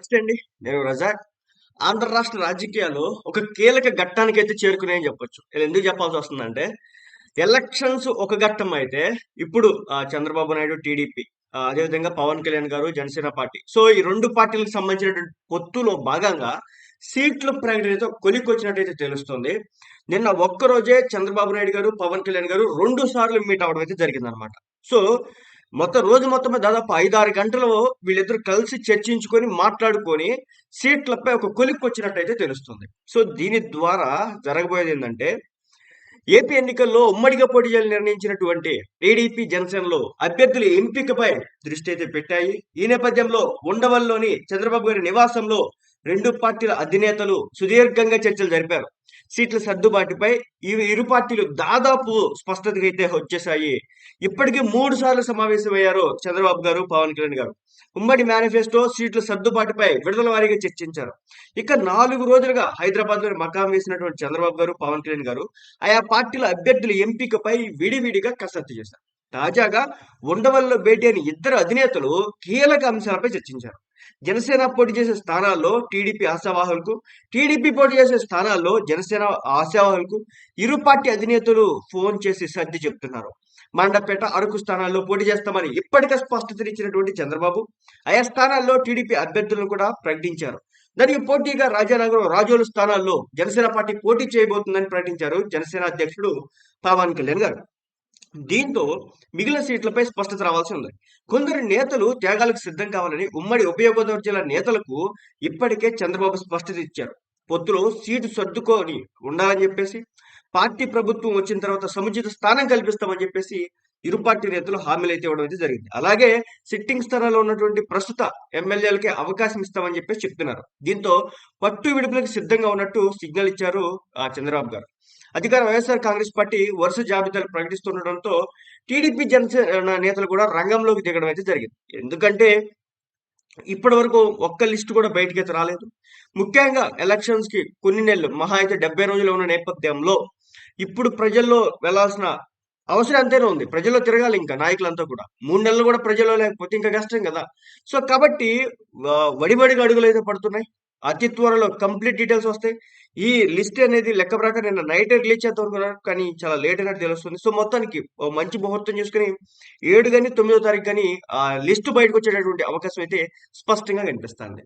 నమస్తే అండి. నేను రజాక్. ఆంధ్ర రాష్ట్ర రాజకీయాలు ఒక కీలక ఘట్టానికి అయితే చేరుకున్నాయని చెప్పొచ్చు. నేను ఎందుకు చెప్పాల్సి వస్తుందంటే ఎలక్షన్స్ ఒక ఘట్టం అయితే ఇప్పుడు చంద్రబాబు నాయుడు టీడీపీ అదేవిధంగా పవన్ కళ్యాణ్ గారు జనసేన పార్టీ. సో ఈ రెండు పార్టీలకు సంబంధించినటువంటి పొత్తులో భాగంగా సీట్ల ప్రకటన అయితే తెలుస్తుంది. నిన్న ఒక్కరోజే చంద్రబాబు నాయుడు గారు పవన్ కళ్యాణ్ గారు రెండు సార్లు మీట్ అవడం అయితే జరిగిందనమాట. సో మొత్తం రోజు మొత్తం దాదాపు ఐదారు గంటలు వీళ్ళిద్దరు కలిసి చర్చించుకొని మాట్లాడుకొని సీట్లపై ఒక కొలిక్కి వచ్చినట్టయితే తెలుస్తుంది. సో దీని ద్వారా జరగబోయేది ఏంటంటే ఏపీ ఎన్నికల్లో ఉమ్మడిగా పోటీ చేయాలని నిర్ణయించినటువంటి టీడీపీ జనసేనలో అభ్యర్థుల ఎంపికపై దృష్టి అయితే పెట్టాయి. ఈ నేపథ్యంలో ఉండవల్లోని చంద్రబాబు గారి నివాసంలో రెండు పార్టీల అధినేతలు సుదీర్ఘంగా చర్చలు జరిపారు. సీట్ల సర్దుబాటుపై ఇవి ఇరు పార్టీలు దాదాపు స్పష్టతగా అయితే వచ్చేసాయి. ఇప్పటికీ మూడు సార్లు సమావేశమయ్యారు చంద్రబాబు గారు పవన్ కళ్యాణ్ గారు. ఉమ్మడి మేనిఫెస్టో సీట్ల సర్దుబాటుపై విడుదల వారీగా చర్చించారు. ఇక నాలుగు రోజులుగా హైదరాబాద్లో మకాం వేసినటువంటి చంద్రబాబు గారు పవన్ కళ్యాణ్ గారు ఆయా పార్టీల అభ్యర్థుల ఎంపికపై విడివిడిగా కసరత్తు చేశారు. తాజాగా ఉండవల్లో భేటీ అయిన ఇద్దరు అధినేతలు కీలక అంశాలపై చర్చించారు. జనసేన పోటీ చేసే స్థానాల్లో టీడీపీ ఆశావాహులకు టీడీపీ పోటీ చేసే స్థానాల్లో జనసేన ఆశావాహులకు ఇరు పార్టీ అధినేతలు ఫోన్ చేసి సర్ది చెప్తున్నారు. మండపేట అరకు స్థానాల్లో పోటీ చేస్తామని ఇప్పటికే స్పష్టతనిచ్చినటువంటి చంద్రబాబు ఆయా స్థానాల్లో టీడీపీ అభ్యర్థులను కూడా ప్రకటించారు. దానికి పోటీగా రాజానగరం రాజోలు స్థానాల్లో జనసేన పార్టీ పోటీ చేయబోతుందని ప్రకటించారు జనసేన అధ్యక్షుడు పవన్ కళ్యాణ్ గారు. దీంతో మిగిలిన సీట్లపై స్పష్టత రావాల్సి ఉంది. కొందరు నేతలు త్యాగాలకు సిద్ధం కావాలని ఉమ్మడి ఉభయ గోదావరి జిల్లా నేతలకు ఇప్పటికే చంద్రబాబు స్పష్టత ఇచ్చారు. పొత్తులో సీటు సర్దుకొని ఉండాలని చెప్పేసి పార్టీ ప్రభుత్వం వచ్చిన తర్వాత సముచిత స్థానం కల్పిస్తామని చెప్పేసి ఇరు పార్టీ నేతలు హామీలు అయితే ఇవ్వడం అయితే జరిగింది. అలాగే సిట్టింగ్ స్థానాల్లో ఉన్నటువంటి ప్రస్తుత ఎమ్మెల్యేలకి అవకాశం ఇస్తామని చెప్పేసి చెప్తున్నారు. దీంతో పట్టు విడుపులకు సిద్ధంగా ఉన్నట్టు సిగ్నల్ ఇచ్చారు ఆ చంద్రబాబు గారు. అధికార వైఎస్ఆర్ కాంగ్రెస్ పార్టీ వరుస జాబితాలు ప్రకటిస్తుండటంతో టీడీపీ జనసేన నేతలు కూడా రంగంలోకి దిగడం అయితే జరిగింది. ఎందుకంటే ఇప్పటి వరకు ఒక్క లిస్టు కూడా బయటకైతే రాలేదు. ముఖ్యంగా ఎలక్షన్స్కి కొన్ని నెలలు మహా అయితే డెబ్బై రోజులు ఉన్న నేపథ్యంలో ఇప్పుడు ప్రజల్లో వెళ్ళాల్సిన అవసరం అంతేనే ఉంది. ప్రజల్లో తిరగాలి ఇంకా నాయకులంతా కూడా. మూడు నెలలు కూడా ప్రజల్లో లేకపోతే ఇంకా కష్టం కదా. సో కాబట్టి వడివడిగా అడుగులు అయితే పడుతున్నాయి. అతి త్వరలో కంప్లీట్ డీటెయిల్స్ వస్తాయి. ఈ లిస్ట్ అనేది లెక్క ప్రకారం నిన్న నైట్ రిలీజ్ చేద్దాం కానీ చాలా లేట్ అయినట్టు తెలుస్తుంది. సో మొత్తానికి మంచి ముహూర్తం చూసుకుని ఏడు కానీ తొమ్మిదో తారీఖు కానీ ఆ లిస్ట్ బయటకు వచ్చేటటువంటి అవకాశం అయితే స్పష్టంగా కనిపిస్తుంది.